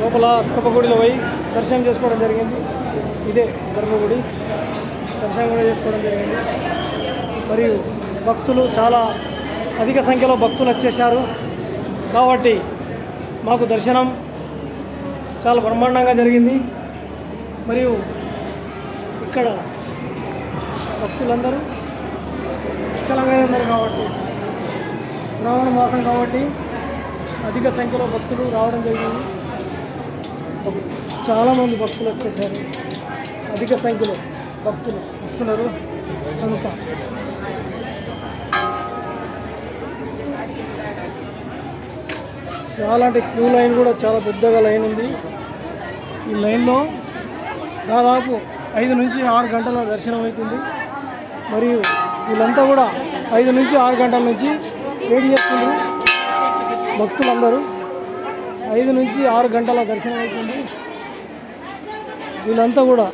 లోపల గర్భగుడిలో పోయి దర్శనం చేసుకోవడం జరిగింది. ఇదే గర్భగుడి దర్శనం కూడా చేసుకోవడం జరిగింది. మరియు భక్తులు చాలా అధిక సంఖ్యలో భక్తులు వచ్చేసారు కాబట్టి మాకు దర్శనం చాలా బ్రహ్మాండంగా జరిగింది. మరియు ఇక్కడ భక్తులందరూ పుష్కలంగానే ఉన్నారు కాబట్టి శ్రావణ మాసం కాబట్టి అధిక సంఖ్యలో భక్తులు రావడం జరిగింది. చాలామంది భక్తులు వచ్చేసారు. అధిక సంఖ్యలో భక్తులు వస్తున్నారు. కనుక చాలా అంటే క్యూ లైన్ కూడా చాలా పెద్దగా లైన్ ఉంది. ఈ లైన్లో దాదాపు ఐదు నుంచి ఆరు గంటల దర్శనం అవుతుంది. మరియు వీళ్ళంతా కూడా ఐదు నుంచి ఆరు గంటల నుంచి వెయిట్ చేస్తున్నారు భక్తులందరూ ఐదు నుంచి ఆరు గంటల దర్శనం అవుతుంది వీళ్ళంతా కూడా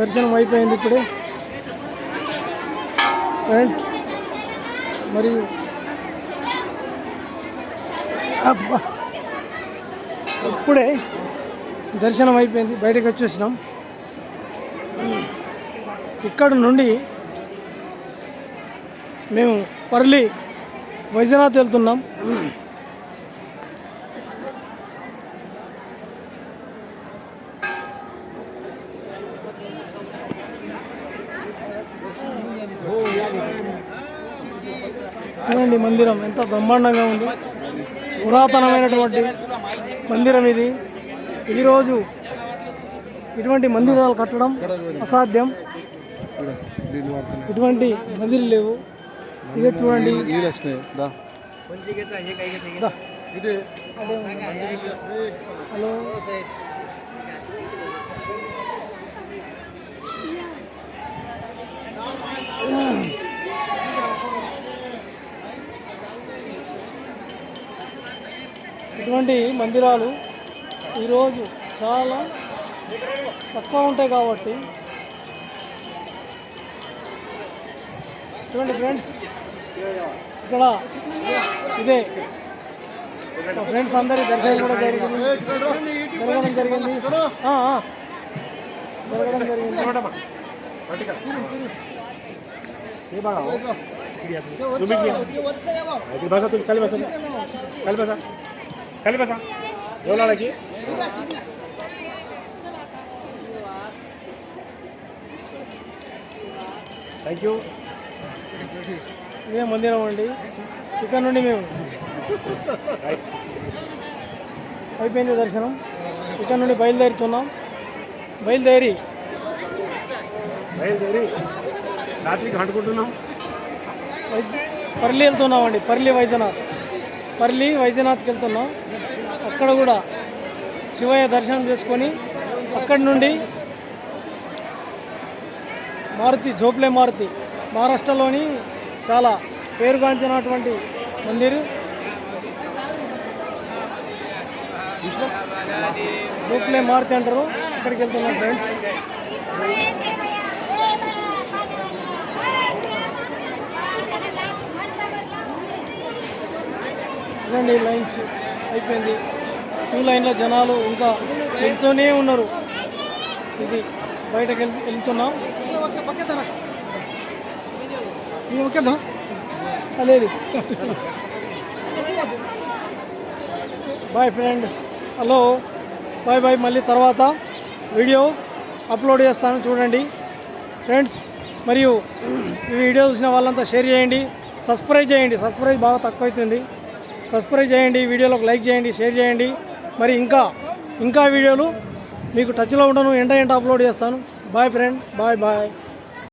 దర్శనం అయిపోయింది ఇప్పుడే. ఫ్రెండ్స్ మరియు అబ్బా ఇప్పుడే దర్శనం అయిపోయింది. బయటకు వచ్చేసినాం. ఇక్కడ నుండి మేము పర్లి వైద్యనాథ్ వెళ్తున్నాం. చూడండి మందిరం ఎంత బ్రహ్మాండంగా ఉంది. పురాతనమైనటువంటి మందిరం ఇది. ఈరోజు ఇటువంటి మందిరాలు కట్టడం అసాధ్యం. ఇటువంటి మందిరం లేవు. ఇదే చూడండి. హలో. Yeah. ఇటువంటి మందిరాలు ఈరోజు చాలా తక్కువ ఉంటాయి కాబట్టి చూడండి ఫ్రెండ్స్ ఇక్కడ ఇదే మా ఫ్రెండ్స్ అందరి దర్శనం కూడా జరిగింది జరగడం జరిగింది ఆ, ఆ. జరగడం జరిగింది तुम्ही बसा तुम्ही खाली बसा खाली बसा కలిపేసా? ఎవరికి థ్యాంక్ యూ ఇదే మందిరం అండి. ఇక్కడ నుండి మేము. అయిపోయింది దర్శనం. ఇక్కడ నుండి బయలుదేరుతున్నాం. బయలుదేరి. బయలుదేరి. రాత్రికి అంటుకుంటున్నాం వెళ్తున్నాం వెళ్తున్నామండి. పర్లీ వైజనాథ్. పర్లి వైద్యనాథ్కి వెళ్తున్నాం అక్కడ కూడా శివయ్య దర్శనం చేసుకొని అక్కడి నుండి మారుతి జోప్లే మారుతి మహారాష్ట్రలోని చాలా పేరుగాంచినటువంటి మందిర్. జోప్లే మారుతి అంటారు. అక్కడికి వెళ్తున్నాం ఫ్రెండ్స్. ఇదండి లైన్స్ అయిపోయింది. క్యూ లైన్లో జనాలు ఇంకా వెళ్తూనే ఉన్నారు. ఇది బయటకు వెళ్ వెళ్తున్నాం. ఓకేదా లేదు. Bye friend. Hello. Bye bye. మళ్ళీ తర్వాత వీడియో అప్లోడ్ చేస్తాను చూడండి. ఫ్రెండ్స్ మరియు ఈ వీడియో చూసిన వాళ్ళంతా షేర్ చేయండి. సబ్స్క్రైబ్ చేయండి. సబ్స్క్రైబ్ బాగా తక్కువ అవుతుంది సబ్స్క్రైబ్ చేయండి వీడియోలకు లైక్ చేయండి షేర్ చేయండి. మరి ఇంకా ఇంకా వీడియోలు మీకు టచ్లో ఉండను ఎంట ఎంట అప్లోడ్ చేస్తాను. Boy friend bye bye